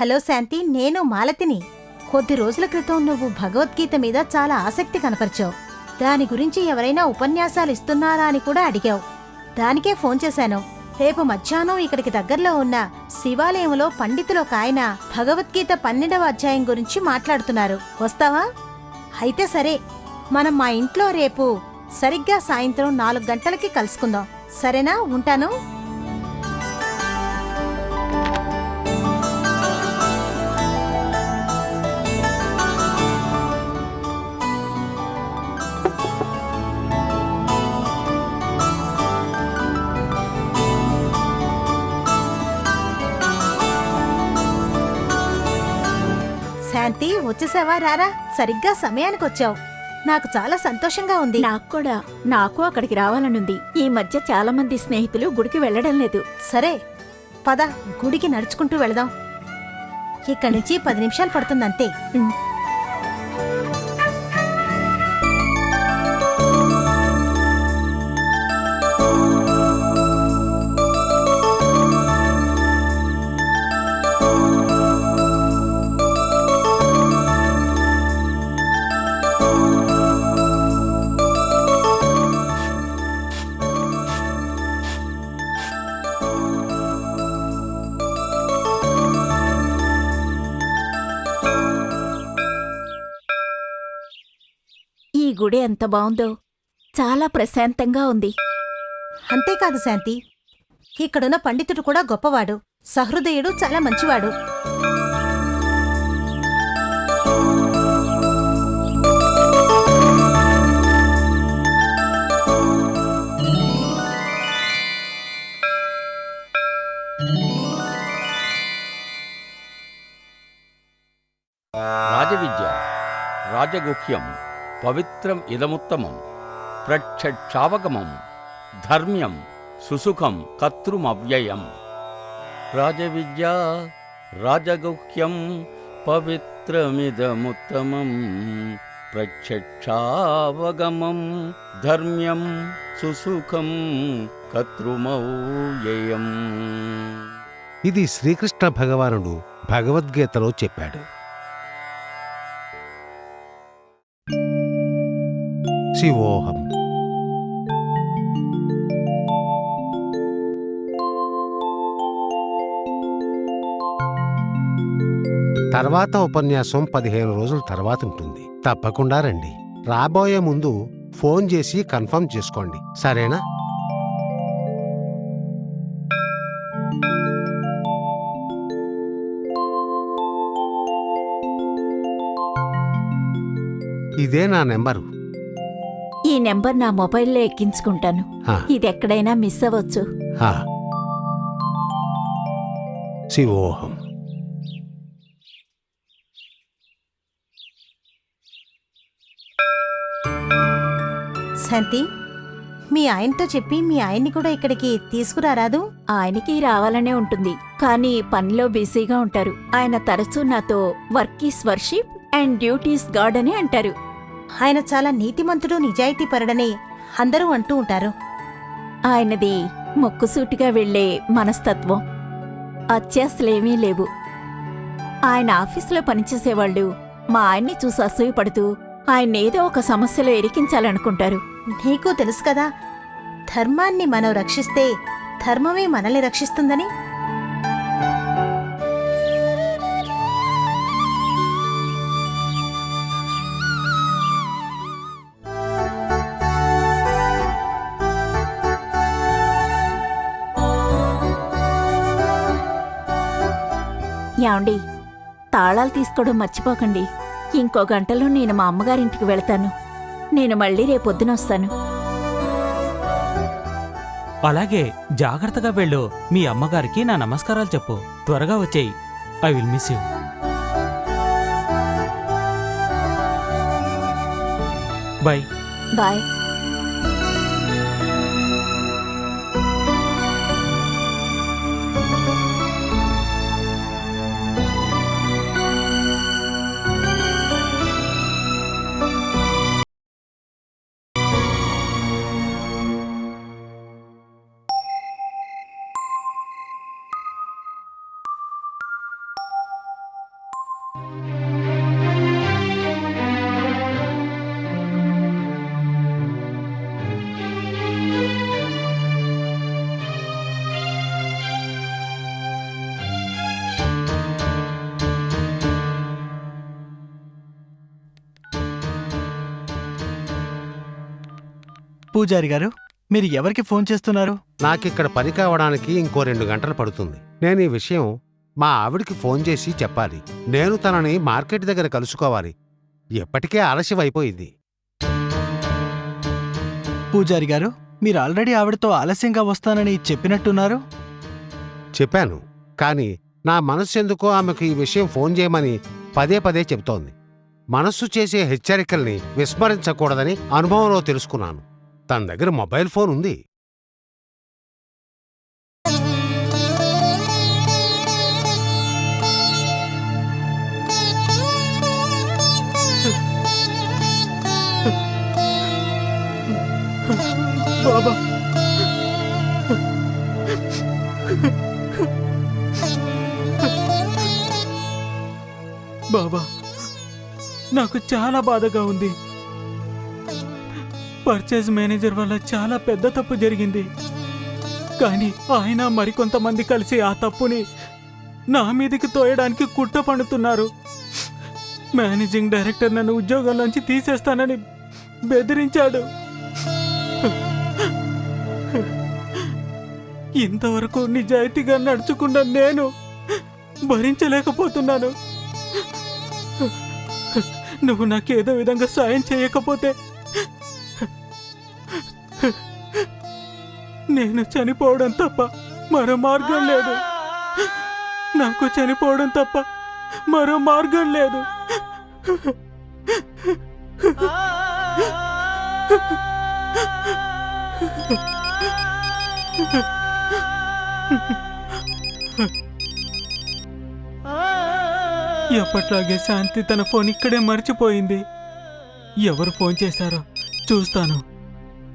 Hello శాంతి నేను మాలతిని. కొద్ది రోజుల క్రితం నువ్వు భగవద్గీత మీద చాలా ఆసక్తి కనపరిచావు. దాని గురించి ఎవరైనా ఉపన్యాసాలు ఇస్తున్నారా అని కూడా అడిగావు. దానికే ఫోన్ చేశాను. రేపు మధ్యాహ్నం ఇక్కడికి దగ్గరలో ఉన్న శివాలయంలో పండితులు ఒక ఆయన భగవద్గీత పన్నెండవ అధ్యాయం గురించి మాట్లాడుతున్నారు. వస్తావా? అయితే సరే. మనం మా ఇంట్లో రేపు సరిగ్గా సాయంత్రం నాలుగు గంటలకి కలుసుకుందాం. సరేనా? ఉంటాను. శాంతి వచ్చేసావా? రారా. సరిగ్గా సమయానికి వచ్చావు నాకు చాలా సంతోషంగా ఉంది. నాకు కూడా నాకు అక్కడికి రావాలనుంది. ఈ మధ్య చాలా మంది స్నేహితులు గుడికి వెళ్ళడం లేదు. సరే. పద గుడికి నడుచుకుంటూ వెళదాం. ఇక్కడి నుంచి పది నిమిషాలు పడుతుందంతే. ఎంత బావుందో చాలా ప్రశాంతంగా ఉంది. అంతేకాదు శాంతి ఇక్కడున్న పండితుడు కూడా గొప్పవాడు. సహృదయుడు చాలా మంచివాడు. రాజవిద్య రాజగుహ్యం. పవిత్రం ఇదముత్తమం ప్రక్షక్షావగమం ధర్మ్యం సుసుఖం కర్తృమవ్యయం. రాజవిద్య రాజగుహ్యం పవిత్రమిదముత్తమం ప్రక్షక్షావగమం ధర్మ్యం సుసుఖం కర్తృమవ్యయం. ఇది శ్రీకృష్ణ భగవానుడు భగవద్గీతలో చెప్పాడు. శివోహం. తర్వాత ఉపన్యాసం పదిహేను రోజుల తర్వాత ఉంటుంది. తప్పకుండా రండి. రాబోయే ముందు ఫోన్ చేసి కన్ఫర్మ్ చేసుకోండి. సరేనా? ఇదే నా నెంబరు. ఈ నెంబర్ నా మొబైల్లో ఎక్కించుకుంటాను. ఇది ఎక్కడైనా మిస్ అవ్వచ్చు. హా. శివోహం. శాంతి మీ ఆయనతో చెప్పి మీ ఆయన్ని కూడా ఇక్కడికి తీసుకురారాదు? ఆయనకి రావాలనే ఉంటుంది. కానీ పనిలో బిజీగా ఉంటారు. ఆయన తరచూ నాతో work is worship and duties God అని అంటారు. ఆయన చాలా నీతిమంతుడు నిజాయితీపరుడని అందరూ అంటూ ఉంటారు. ఆయనది ముక్కుసూటిగా వెళ్ళే మనస్తత్వం. అత్యాసలేమీ లేవు. ఆయన ఆఫీసులో పనిచేసేవాళ్ళు మా ఆయన్ని చూసి అసూయపడుతూ ఆయన్నేదో ఒక సమస్యలో ఇరికించాలనుకుంటారు నీకు తెలుసు కదా ధర్మాన్ని మనం రక్షిస్తే ధర్మమే మనల్ని రక్షిస్తుందని యాండి తాళాలు తీసుకోవడం మర్చిపోకండి. ఇంకో గంటలో నేను మా అమ్మగారింటికి వెళ్తాను. నేను మళ్ళీ రేపొద్దున వస్తాను. అలాగే జాగ్రత్తగా వెళ్ళు. మీ అమ్మగారికి నా నమస్కారాలు చెప్పు. త్వరగా వచ్చేయి. I will miss you. Bye. Bye. పూజారి గారు మీరు ఎవరికి ఫోన్ చేస్తున్నారు? నాకిక్కడ పని కావడానికి ఇంకో రెండు గంటలు పడుతుంది. నేను ఈ విషయం మా ఆవిడికి ఫోన్ చేసి చెప్పాలి. నేను తనని మార్కెట్ దగ్గర కలుసుకోవాలి. ఎప్పటికే ఆలస్యం అయిపోయింది. పూజారి గారు మీరు ఆల్రెడీ ఆవిడతో ఆలస్యంగా వస్తానని చెప్పినట్టున్నారు? చెప్పాను. కానీ నా మనస్సు ఎందుకో ఆమెకు ఈ విషయం ఫోన్ చేయమని పదే పదే చెబుతోంది. మనస్సు చేసే హెచ్చరికల్ని విస్మరించకూడదని అనుభవంలో తెలుసుకున్నాను. తన దగ్గర మొబైల్ ఫోన్ ఉంది. బాబా. బాబా నాకు చాలా బాధగా ఉంది. పర్చేజ్ మేనేజర్ వల్ల చాలా పెద్ద తప్పు జరిగింది. కానీ ఆయన మరికొంతమంది కలిసి ఆ తప్పుని నా మీదకి తోయడానికి కుట్ర పండుతున్నారు మేనేజింగ్ డైరెక్టర్ నన్ను ఉద్యోగంలోంచి తీసేస్తానని బెదిరించాడు. ఇంతవరకు నిజాయితీగా నడుచుకున్న నేను భరించలేకపోతున్నాను. నువ్వు నాకేదో విధంగా సాయం చేయకపోతే నేను చనిపోవడం తప్ప మరో మార్గం లేదు. నాకు చనిపోవడం తప్ప మరో మార్గం లేదు. ఎప్పట్లాగే శాంతి తన ఫోన్ ఇక్కడే మర్చిపోయింది. ఎవరు ఫోన్ చేశారో చూస్తాను.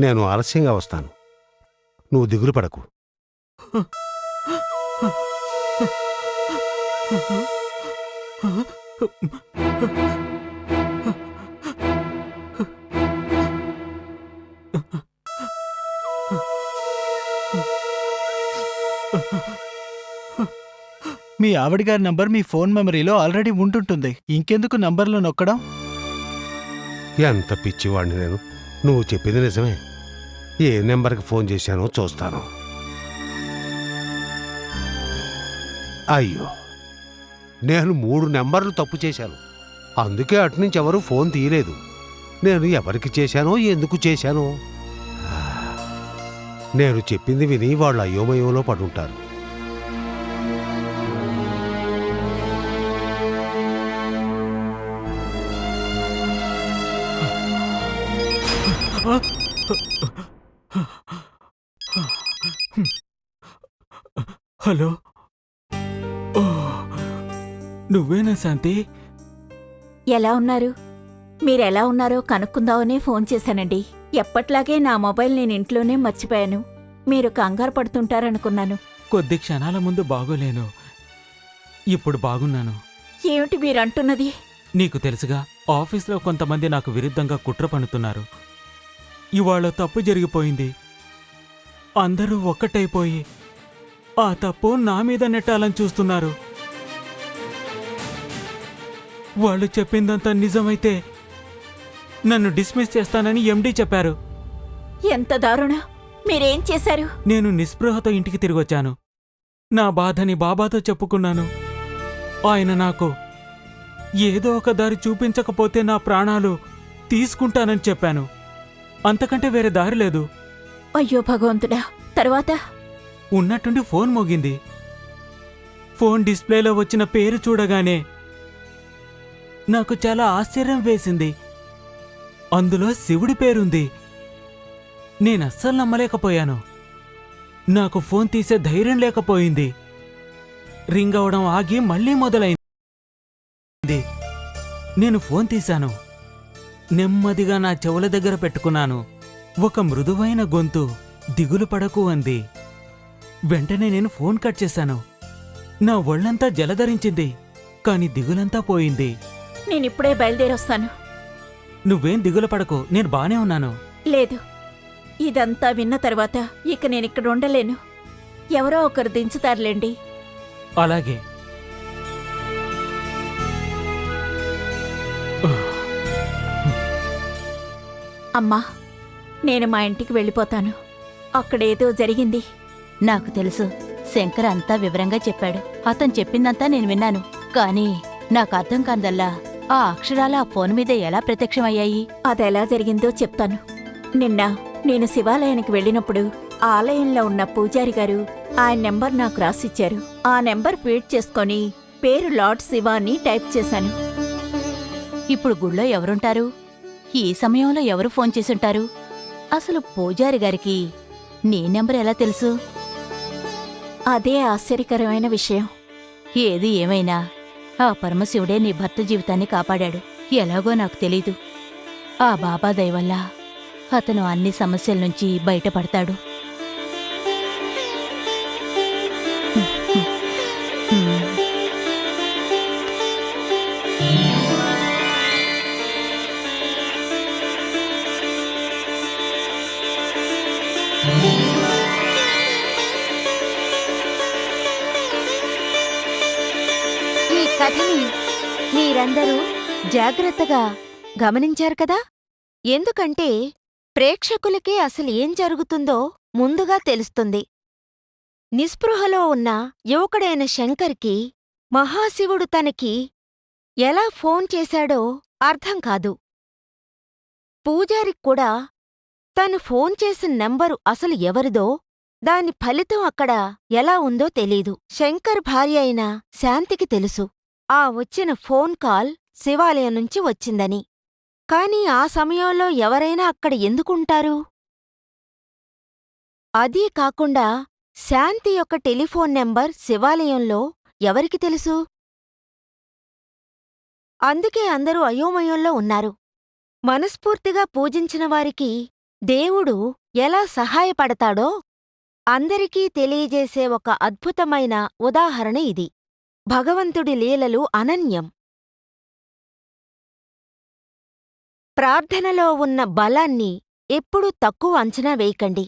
నేను ఆలస్యంగా వస్తాను. నువ్వు దిగులు పడకు. మీ ఆవిడ గారి నంబర్ మీ ఫోన్ మెమరీలో ఆల్రెడీ ఉంటుంటుంది. ఇంకెందుకు నంబర్లు నొక్కడం? ఎంత పిచ్చివాడిని నేను. నువ్వు చెప్పింది నిజమే. ఏ నెంబర్కి ఫోన్ చేశానో చూస్తాను. అయ్యో! నేను మూడు నెంబర్లు తప్పు చేశాను. అందుకే అటునుంచి ఎవరు ఫోన్ తీయలేదు. నేను ఎవరికి చేశానో ఎందుకు చేశానో? నేను చెప్పింది విని వాళ్ళు అయోమయంలో పడుంటారు. హలో. నువ్వేనా శాంతి? ఎలా ఉన్నారు? మీరెలా ఉన్నారో కనుక్కుందామనే ఫోన్ చేశానండి. ఎప్పట్లాగే నా మొబైల్ నేను ఇంట్లోనే మర్చిపోయాను. మీరు కంగారు పడుతుంటారనుకున్నాను. కొద్ది క్షణాల ముందు బాగోలేను. ఇప్పుడు బాగున్నాను. ఏమిటి మీరంటున్నది? నీకు తెలుసుగా ఆఫీస్లో కొంతమంది నాకు విరుద్ధంగా కుట్ర పన్నుతున్నారు. ఇవాళ తప్పు జరిగిపోయింది. అందరూ ఒక్కటైపోయి ఆ తప్పు నా మీద నెట్టాలని చూస్తున్నారు. వాళ్ళు చెప్పిందంతా నిజమైతే నన్ను డిస్మిస్ చేస్తానని ఎండీ చెప్పారు. ఎంత దారుణ! మీరేం చేశారు? నేను నిస్పృహతో ఇంటికి తిరిగొచ్చాను. నా బాధని బాబాతో చెప్పుకున్నాను. ఆయన నాకు ఏదో ఒక దారి చూపించకపోతే నా ప్రాణాలు తీసుకుంటానని చెప్పాను. అంతకంటే వేరే దారి లేదు. అయ్యో భగవంతుడా తర్వాత? ఉన్నట్టుండి ఫోన్ మోగింది. ఫోన్ డిస్ప్లేలో వచ్చిన పేరు చూడగానే నాకు చాలా ఆశ్చర్యం వేసింది. అందులో శివుడి పేరుంది. నేనస్సలు నమ్మలేకపోయాను. నాకు ఫోన్ తీసే ధైర్యం లేకపోయింది. రింగ్ అవడం ఆగి మళ్ళీ మొదలైంది. నేను ఫోన్ తీశాను. నెమ్మదిగా నా చెవుల దగ్గర పెట్టుకున్నాను. ఒక మృదువైన గొంతు దిగులు పడకు అంది. వెంటనే నేను ఫోన్ కట్ చేశాను. నా ఒళ్ళంతా జలధరించింది కాని దిగులంతా పోయింది. నేనిప్పుడే బయలుదేరొస్తాను. నువ్వేం దిగులు పడకు నేను బానే ఉన్నాను. లేదు. ఇదంతా విన్న తర్వాత ఇక నేనిక్కడ ఉండలేను. ఎవరో ఒకరు దించుతారులేండి. అలాగే. అమ్మా నేను మా ఇంటికి వెళ్ళిపోతాను. అక్కడేదో జరిగింది. నాకు తెలుసు శంకర్ అంతా వివరంగా చెప్పాడు. అతను చెప్పిందంతా నేను విన్నాను. కానీ నాకు అర్థం కాందల్లా ఆ అక్షరాలు ఆ ఫోన్ మీద ఎలా ప్రత్యక్షమయ్యాయి? అదెలా జరిగిందో చెప్తాను. నిన్న నేను శివాలయానికి వెళ్ళినప్పుడు ఆ ఆలయంలో ఉన్న పూజారి గారు ఆయన నెంబర్ నాకు రాసిచ్చారు. ఆ నెంబర్ ఫీడ్ చేసుకొని పేరు లార్డ్ శివ అని టైప్ చేశాను. ఇప్పుడు గుళ్ళో ఎవరుంటారు? ఈ సమయంలో ఎవరు ఫోన్ చేసుంటారు? అసలు పూజారి గారికి నీ నెంబర్ ఎలా తెలుసు? అదే ఆశ్చర్యకరమైన విషయం. ఏది ఏమైనా ఆ పరమశివుడే నీ భర్త జీవితాన్ని కాపాడాడు. ఎలాగో నాకు తెలీదు. ఆ బాబా దయ వల్ల అతను అన్ని సమస్యల నుంచి బయటపడతాడు. కథని మీరందరూ జాగ్రత్తగా గమనించారు కదా? ఎందుకంటే ప్రేక్షకులకే అసలు ఏం జరుగుతుందో ముందుగా తెలుస్తుంది. నిస్పృహలో ఉన్న యువకుడైన శంకర్కి మహాశివుడు తనకి ఎలా ఫోన్ చేశాడో అర్థం కాదు. పూజారికి కూడా తను ఫోన్ చేసిన నంబరు అసలు ఎవరిదో దాని ఫలితం అక్కడ ఎలా ఉందో తెలీదు. శంకర్ భార్య అయిన శాంతికి తెలుసు. ఆ వచ్చిన ఫోన్ కాల్ శివాలయం నుంచి వచ్చిందని. కాని ఆ సమయంలో ఎవరైనా అక్కడ ఎందుకుంటారు? అదీ కాకుండా శాంతి యొక్క టెలిఫోన్ నెంబర్ శివాలయంలో ఎవరికి తెలుసు? అందుకే అందరూ అయోమయంలో ఉన్నారు. మనస్ఫూర్తిగా పూజించిన వారికి దేవుడు ఎలా సహాయపడతాడో అందరికీ తెలియజేసే ఒక అద్భుతమైన ఉదాహరణ ఇది. భగవంతుడి లీలలు అనన్యం. ప్రార్థనలో ఉన్న బలాన్ని ఎప్పుడూ తక్కువ అంచనా వేయకండి.